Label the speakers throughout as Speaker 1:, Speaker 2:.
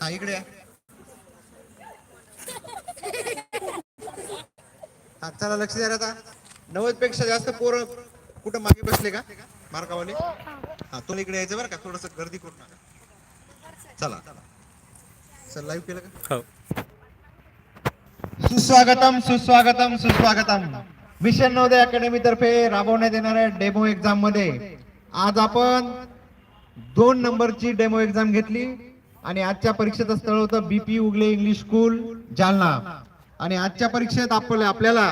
Speaker 1: हा इकडे या. हा चला लक्ष द्या रे आता. नव्वदपेक्षा जास्त पोरं कुठं मागे बसले का? मार्कावाले हा तुला इकडे यायचं बरं का थोडस गर्दी करू नका. चला. चल लाईव्ह केलं का?
Speaker 2: हो.
Speaker 1: सुस्वागतम सुस्वागतम सुस्वागतम. मिशन नवोदय अकॅडमी तर्फे राबवण्यात येणाऱ्या डेमो एक्झाममध्ये आज आपण दोन नंबरची डेमो एक्झाम घेतली. आणि आजच्या परीक्षेचं स्थळ होतं BP Ugale English school Jalna. आणि आजच्या परीक्षेत आपल्या आपल्याला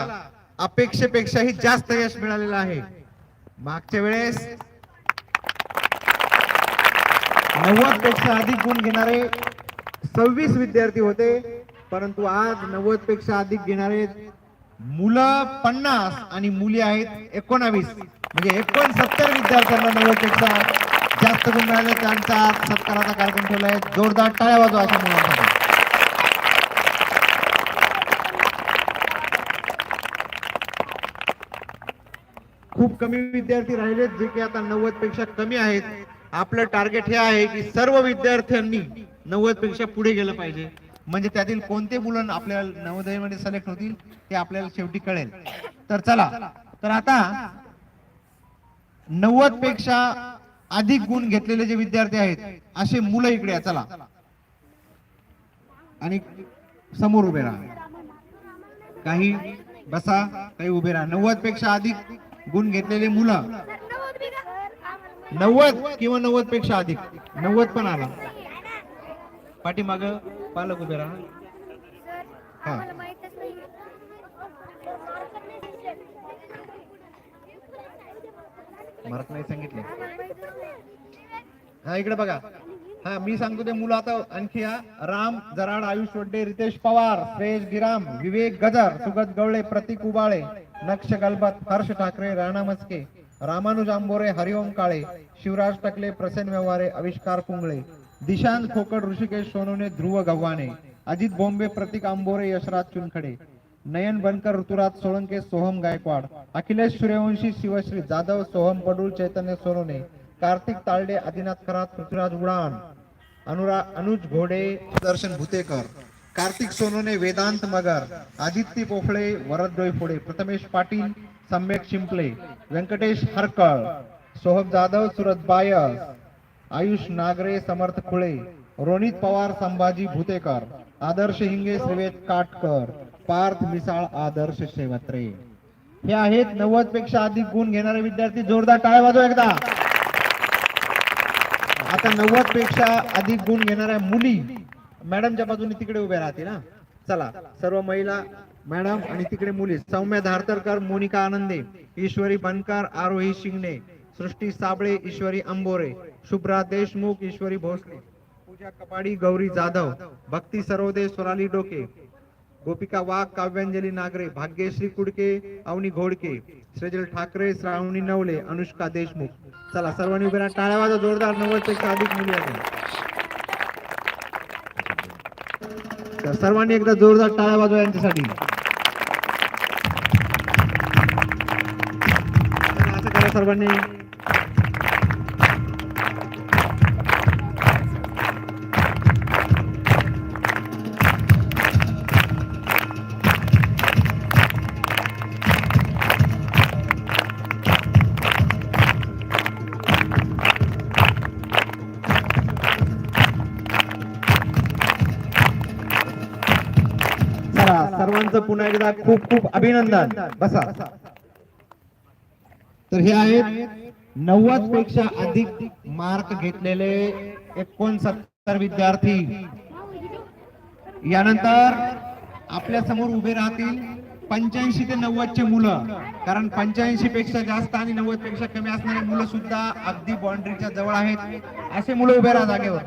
Speaker 1: अपेक्षेपेक्षाही जास्त यश मिळालेलं आहे. मागच्या वेळेस नव्वदपेक्षा अधिक गुण घेणारे सव्वीस विद्यार्थी होते परंतु आज नव्वदपेक्षा अधिक घेणारे मुलं पन्नास आणि मुली आहेत एकोणावीस. म्हणजे एकोणसत्तर विद्यार्थ्यांना नव्वदपेक्षा जास्त गुण मिळाले त्यांचा सत्काराचा कार्यक्रम ठेवला आहे जोरदार टाळ्या वाजवा अशा मुलांसाठी खूप कमी विद्यार्थी राहिलेत जे की आता नव्वदपेक्षा कमी आहेत. आपलं टार्गेट हे आहे की सर्व विद्यार्थ्यांनी नव्वदपेक्षा पुढे गेलं पाहिजे. म्हणजे त्यातील कोणते मुलं आपल्याला नवोदयमध्ये सिलेक्ट होतील ते आपल्याला शेवटी कळेल. तर चला. तर आता नव्वदपेक्षा अधिक गुण घेतलेले जे विद्यार्थी आहेत असे मुलं इकडे या, चला. आणि समोर उभे राहा. काही बसा काही उभे राहा. नव्वदपेक्षा अधिक गुण घेतलेले मुलं. नव्वद किंवा नव्वदपेक्षा अधिक. नव्वद पण आला. पाठीमाग पालक उभे राहा. हा. मरत नाही सांगितलं. हा इकडे बघा. हा मी सांगतो ते मुलं आता आणखी हा राम जराड आयुष वड्डे रितेश पवार श्रेयश गिराम विवेक गजर सुगत गवळे प्रतीक उबाळे नक्ष गलबत हर्ष ठाकरे राणा मस्के रामानुज आंबोरे हरिओम काळे शिवराज टकले प्रसेन व्यवहारे आविष्कार कुंगळे दिशांत खोकड ऋषिकेश सोनवणे ध्रुव गव्हाणे अजित बोंबे प्रतीक आंबोरे यशराज चुनखडे नयन बनकर ऋतुराज सोळंके सोहम गायकवाड अखिलेश सूर्यवंशी शिवश्री जाधव सोहम पडूळ चैतन्य सोनोने कार्तिक ताळडे आदिनाथ खरात पृथ्वीराज उडाण अनुरा अनुज घोडे दर्शन भुतेकर कार्तिक सोनोने वेदांत मगर आदित्य पोफळे वरद डोईफोडे प्रथमेश पाटील सम्यक शिंपले व्यंकटेश हरकळ सोहम जाधव सुरत बायस आयुष नागरे समर्थ खुळे रोनित पवार संभाजी भुतेकर आदर्श हिंगे श्रीवेद काटकर पार्थ मिसाळ आदर्श शेवत्रे. हे आहेत नव्वदपेक्षा अधिक गुण घेणारे विद्यार्थी. जोरदार टाळ्या वाजव एकदा. आता नव्वदपेक्षा अधिक गुण घेणाऱ्या मुली मॅडमच्या बाजूने तिकडे उभ्या राहतील ना चला सर्व महिला मॅडम आणि तिकडे मुली. सौम्या धारतरकर मोनिका आनंदे ईश्वरी बनकर आरोही शिंगणे सृष्टी साबळे ईश्वरी अंबोरे शुभ्रा देशमुख ईश्वरी भोसले पूजा कपाडी गौरी जाधव भक्ती सरोदे सोनाली डोके गोपिका वाघ काव्यांजली नागरे भाग्यश्री कुडके अवनी घोडके श्रेजल ठाकरे श्रावणी नवले अनुष्का देशमुख. चला सर्वांनी उभे राहा. टाळ्या वाजा जोरदार. नव्वदपेक्षा अधिक मुली आहेत. तर सर्वांनी एकदा जोरदार टाळ्या वाजवा यांच्यासाठी. असं करा सर्वांनी. सर्वांचं पुन्हा एकदा खूप खूप अभिनंदन. बसा. तर हे आहेत नव्वदपेक्षा अधिक मार्क घेतलेले एकोणसत्तर विद्यार्थी. यानंतर आपल्यासमोर उभे राहतील पंच्याऐंशी ते नव्वदचे मुलं. कारण पंच्याऐंशी पेक्षा जास्त आणि नव्वदपेक्षा कमी असणारे मुलं सुद्धा अगदी बाउंड्रीच्या जवळ आहेत. असे मुलं उभे राहा जागेवर.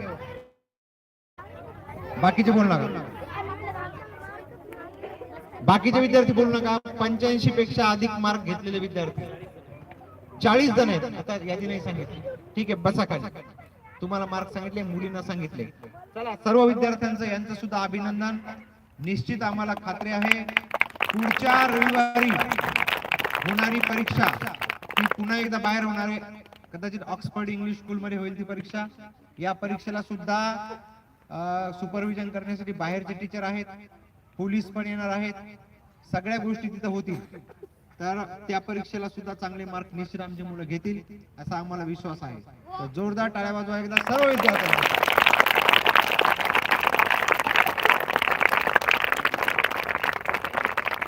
Speaker 1: बाकीचे बोलू लागतात बाकीचे विद्यार्थी बोलू नका. पंच्याऐंशी पेक्षा अधिक मार्क घेतलेले विद्यार्थी. चाळीस जण आहेत. आता यादी नाही सांगितली. ठीक आहे बसा खाली. तुम्हाला मार्क सांगितले मुलींना सांगितले. चला सर्व विद्यार्थ्यांचं यांचं सुद्धा अभिनंदन. निश्चित आम्हाला खात्री आहे पुढच्या रविवारी होणारी परीक्षा ही पुन्हा एकदा बाहेर होणार आहे. कदाचित ऑक्सफर्ड इंग्लिश स्कूल मध्ये होईल ती परीक्षा. या परीक्षेला सुद्धा सुपरविजन करण्यासाठी बाहेरचे टीचर आहेत. पोलीस पण येणार आहेत. सगळ्या गोष्टी तिथं होतील. तर त्या परीक्षेला सुद्धा चांगले मार्क निश्चित आमची मुलं घेतील असा आम्हाला विश्वास आहे. तर जोरदार टाळ्या बाजू एकदा सर्व विद्यार्थ्यांना.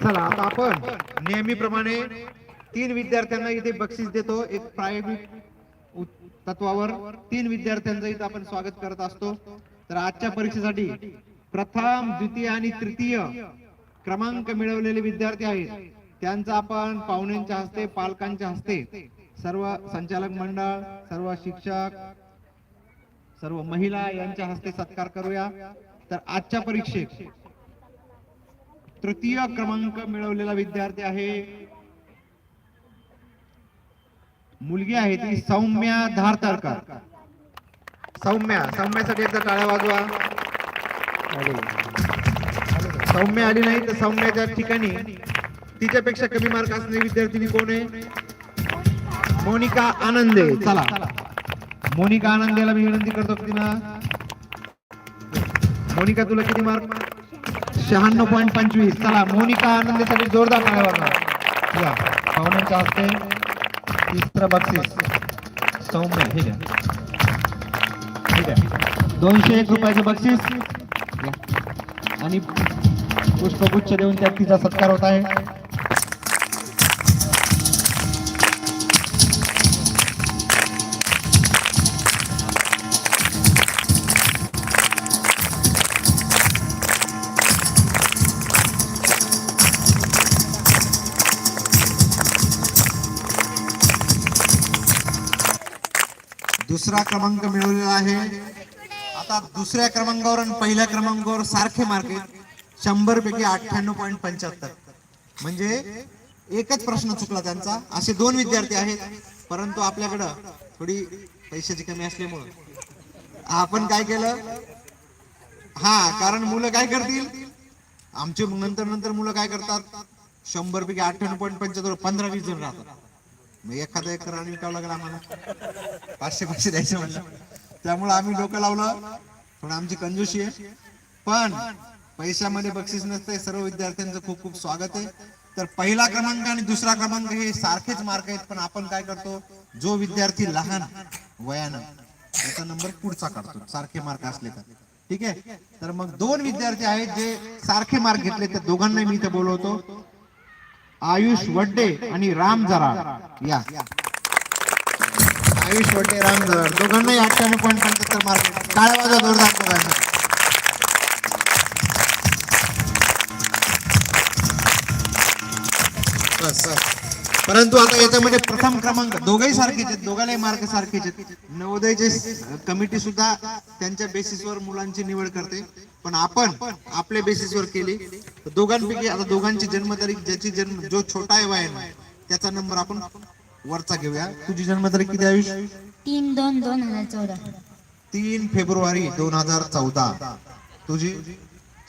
Speaker 1: चला आता आपण नेहमीप्रमाणे तीन विद्यार्थ्यांना इथे बक्षीस देतो. एक प्रायोगिक तत्वावर तीन विद्यार्थ्यांचं इथं आपण स्वागत करत असतो. तर आजच्या परीक्षेसाठी प्रथम द्वितीय आणि तृतीय क्रमांक मिळवलेले विद्यार्थी आहेत. त्यांचा आपण पाहुण्यांच्या हस्ते पालकांच्या हस्ते सर्व संचालक मंडळ सर्व शिक्षक सर्व महिला यांच्या हस्ते सत्कार करूया. तर आजच्या परीक्षेत तृतीय क्रमांक मिळवलेला विद्यार्थी आहे. मुलगी आहे ती सौम्या धारतरकर सौम्या सौम्यासाठी एकदा टाळ्या वाजवा. सौम्य आली नाही तर सौम्याच्या ठिकाणी तिच्यापेक्षा कमी मार्क असणारी विद्यार्थिनी कोण आहे? मोनिका आनंदे. चला. मोनिका आनंदेला मी विनंती करतो तिला. मोनिका तुला किती मार्क? शहाण्णव पॉईंट पंचवीस. चला मोनिका आनंदेसाठी जोरदार टाळ्या वाजवा पाहुण्यांच्या हस्ते तिसरं बक्षीस. सौम्य. ठीक आहे ठीक आहे दोनशे एक रुपयाचं बक्षीस. आणि पुष्पगुच्छ देऊन त्यात तिचा सत्कार होत आहे. दुसरा क्रमांक मिळवलेला आहे. आता दुसऱ्या क्रमांकावर आणि पहिल्या क्रमांकावर सारखे मार्क आहेत. शंभर पैकी अठ्ठ्याण्णव पॉईंट पंच्याहत्तर. म्हणजे एकच प्रश्न चुकला त्यांचा. असे दोन विद्यार्थी आहेत. परंतु आपल्याकडं थोडी पैशाची कमी असल्यामुळं. आपण काय केलं? हा कारण मुलं काय करतील? आमचे नंतर नंतर मुलं काय करतात? शंभर पैकी अठ्ठ्याण्णव पॉईंट पंच्याहत्तर पंधरा वीस जण राहतात. मग एखादा एक रान विकावं लागेल आम्हाला. पाचशे पाचशे द्यायचे म्हणलं. त्यामुळे आम्ही डोकं लावलं. पण आमची कंजूशी आहे. पण पैशामध्ये बक्षीस नसते सर्व विद्यार्थ्यांचं खूप खूप स्वागत आहे. तर पहिला क्रमांक आणि दुसरा क्रमांक हे सारखेच मार्क आहेत. पण आपण काय करतो? जो विद्यार्थी लहान वयानं त्याचा नंबर पुढचा काढतो. सारखे मार्क असले तर. ठीक आहे? तर मग दोन विद्यार्थी आहेत जे सारखे मार्क घेतले. त्या दोघांना मी इथे बोलवतो. आयुष वड्डे आणि राम जरा या. आयुष वटे रामधर दोघांनाही अठ्ठ्याण्णव पॉईंट पंच्याहत्तर मार्क टाळ्या वाजवा जोरदार दोघांना. बस परंतु आता याच्यामध्ये प्रथम क्रमांक दोघही सारखेच आहेत. दोघांनाही मार्क सारखेच आहेत. नवोदयचे कमिटी सुद्धा त्यांच्या बेसिसवर मुलांची निवड करते. पण आपण आपल्या बेसिसवर केली. दोघांपैकी आता दोघांची जन्मतारीख ज्याची जन्म जो छोटा आहे वयाने त्याचा नंबर आपण वरचा घेऊया. तुझी जन्मतारीख किती आयुष?
Speaker 2: तीन दोन दोन हजार चौदा.
Speaker 1: तीन फेब्रुवारी दोन हजार चौदा. तुझी?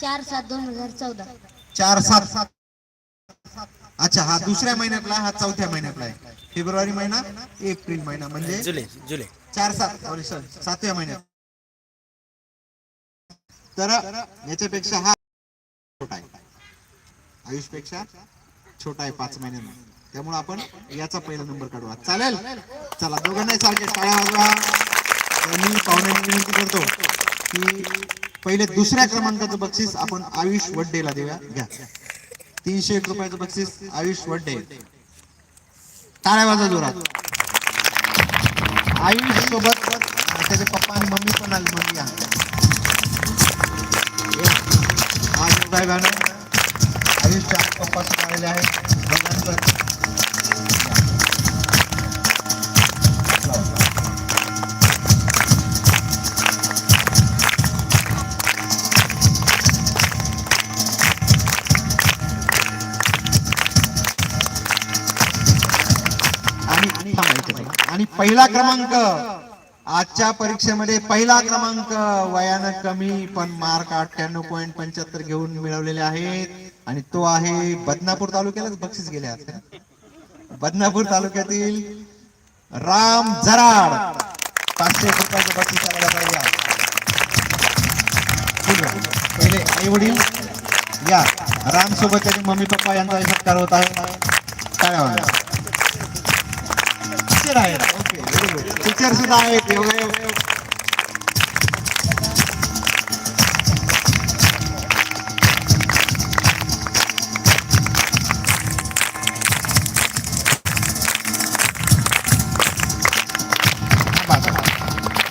Speaker 2: चार सात दोन हजार चौदा.
Speaker 1: चार सात. सात अच्छा हा दुसऱ्या महिन्यातला हा चौथ्या महिन्यातला आहे. फेब्रुवारी महिना एप्रिल महिना म्हणजे?
Speaker 3: जुलै जुलै.
Speaker 1: चार सात सॉरी सर सातव्या महिन्यात. तर याच्यापेक्षा हा छोटा आहे. आयुषपेक्षा छोटा आहे पाच महिन्यांना. त्यामुळे आपण याचा पहिला नंबर काढूया. चालेल? चला दोघांनाही सारखे टाळ्या वाजवा. तर मी पाहुण्यांना विनंती करतो की पहिले दुसऱ्या क्रमांकाचं बक्षीस आपण आयुष वड्डेला देऊया. घ्या. तीनशे एक रुपयाचं बक्षीस आयुष वड्डे. टाळ्या वाजवा जोरात. आयुष सोबत त्याचे पप्पा आणि मम्मी पण आली मम्मी या. या. आज आयुषच्या पप्पा सुद्धा आलेले आहेत. पहिला क्रमांक. आजच्या परीक्षेमध्ये पहिला क्रमांक. वयानं कमी पण मार्क अठ्ठ्याण्णव पॉईंट पंच्याहत्तर घेऊन मिळवलेले आहेत. आणि तो आहे बदनापूर तालुक्यालाच बक्षीस गेले आहेत बदनापूर तालुक्यातील राम जराड. पाचशे रुपयाचं बक्षीस आलेलं पाहिजे पहिले आई वडील. या. राम सोबत त्याचे मम्मी पप्पा यांचा सत्कार होत आहे. काय आहे? टीचर सुद्धा आहेत योगायोग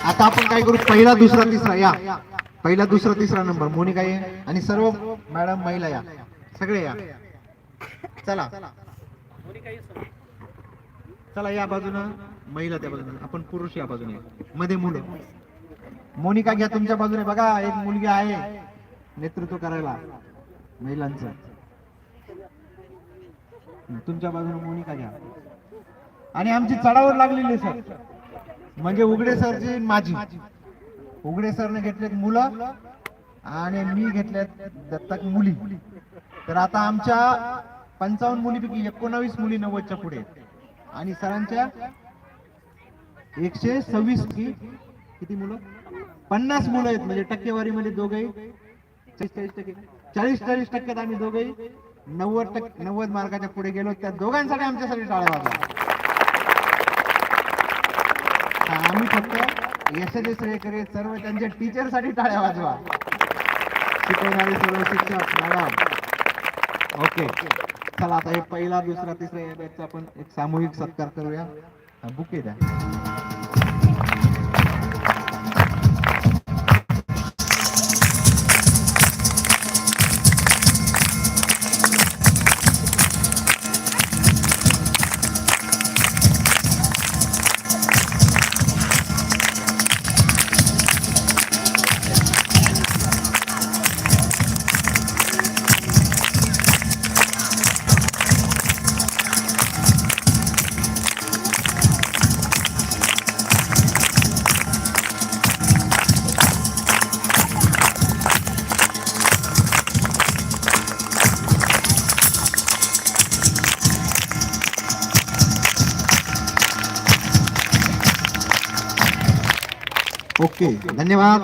Speaker 1: आता आपण काय करू पहिला दुसरा तिसरा या पहिला दुसरा तिसरा नंबर मोनिका ये आणि सर्व मॅडम महिला या सगळे या चला चला या बाजूनं महिला त्या बाजूने आपण पुरुष या बाजूने. मध्ये मुलं मोनिका घ्या तुमच्या बाजूने. बघा एक मुलगी आहे नेतृत्व करायला महिलांचं. तुमच्या बाजूने मोनिका घ्या. आणि आमची चढावर लागलेली सर. म्हणजे उघडे सरची माझी उघडे सरने घेतलेत मुलं आणि मी घेतल्यात दत्तक मुली. तर आता आमच्या पंचावन्न मुलीपैकी एकोणावीस मुली नव्वदच्या पुढे आणि सरांच्या एकशे सव्वीस की किती मुलं? पन्नास मुलं आहेत म्हणजे टक्केवारीमध्ये मध्ये चाळीस चाळीस चाळीस टक्क्यात आम्ही दोघेही नव्वद टक्के नव्वद मार्काच्या पुढे गेलो. त्या दोघांसाठी आमच्यासाठी टाळ्या वाजवा. आम्ही फक्त यशाचे श्रेकर सर्व त्यांच्या टीचरसाठी टाळ्या वाजवा. शिकवणारे सर्व शिक्षक मॅडम. ओके. चला आता हे पहिला दुसरा तिसरा या बॅचचा आपण एक सामूहिक सत्कार करूया. buqueira. ओके धन्यवाद.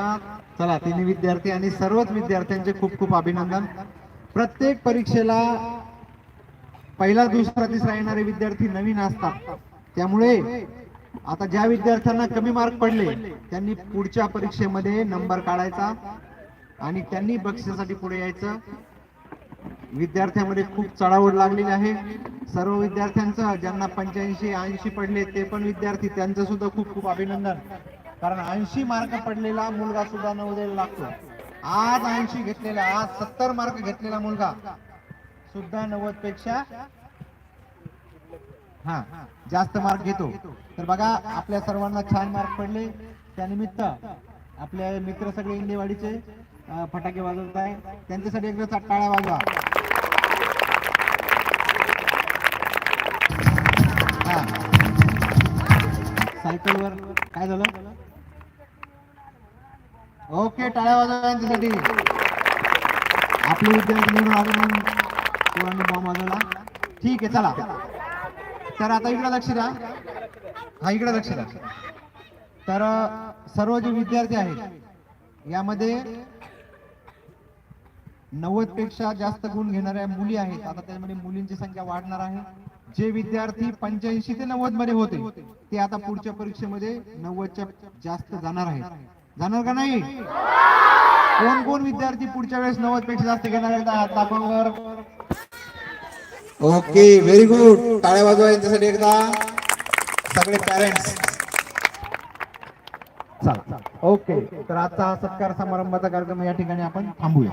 Speaker 1: चला तिन्ही विद्यार्थी आणि सर्वच विद्यार्थ्यांचे खूप खूप अभिनंदन. प्रत्येक परीक्षेला पहिला दुसरा तिसरा येणारे विद्यार्थी नवीन असतात. त्यामुळे आता ज्या विद्यार्थ्यांना कमी मार्क पडले त्यांनी पुढच्या परीक्षेमध्ये नंबर काढायचा आणि त्यांनी बक्षिसासाठी पुढे यायचं. विद्यार्थ्यांमध्ये खूप चढावड लागलेली आहे. सर्व विद्यार्थ्यांचं ज्यांना पंच्याऐंशी ऐंशी पडले ते पण विद्यार्थी त्यांचं सुद्धा खूप खूप अभिनंदन. कारण ऐंशी मार्क पडलेला मुलगा सुद्धा नवोदयला लागतो आज ऐंशी घेतलेला आज सत्तर मार्क घेतलेला मुलगा सुद्धा नव्वदपेक्षा हा जास्त मार्क घेतो. तर बघा आपल्या सर्वांना छान मार्क पडले. त्यानिमित्त आपले मित्र सगळे इंदेवाडीचे फटाके वाजवत आहे त्यांच्यासाठी एकदा टाळ्या वाजवा. हा. सायकलवर काय झालं? ओके टाळ्या वाजवा यांच्यासाठी. आपले विद्यार्थी निवडून आले म्हणून पोरांनी बॉम्ब वाजवला. ठीक आहे चला. तर आता इकडे लक्ष द्या. हा इकडे लक्ष द्या. तर सर्व जे विद्यार्थी आहेत यामध्ये नव्वदपेक्षा जास्त गुण घेणाऱ्या मुली आहेत. आता त्यामध्ये मुलींची संख्या वाढणार आहे. जे विद्यार्थी पंच्याऐंशी ते नव्वदमध्ये होते ते आता पुढच्या परीक्षेमध्ये नव्वदच्या जास्त जाणार आहेत. जाणार का नाही? कोण कोण विद्यार्थी पुढच्या वेळेस नव्वदपेक्षा जास्त घेणार आहेत? हात दाखवा वर. ओके व्हेरी गुड टाळ्या वाजवा यांच्यासाठी एकदा. सगळे पॅरेंट्स चला ओके तर आजचा हा सत्कार समारंभाचा कार्यक्रम या ठिकाणी आपण थांबूया.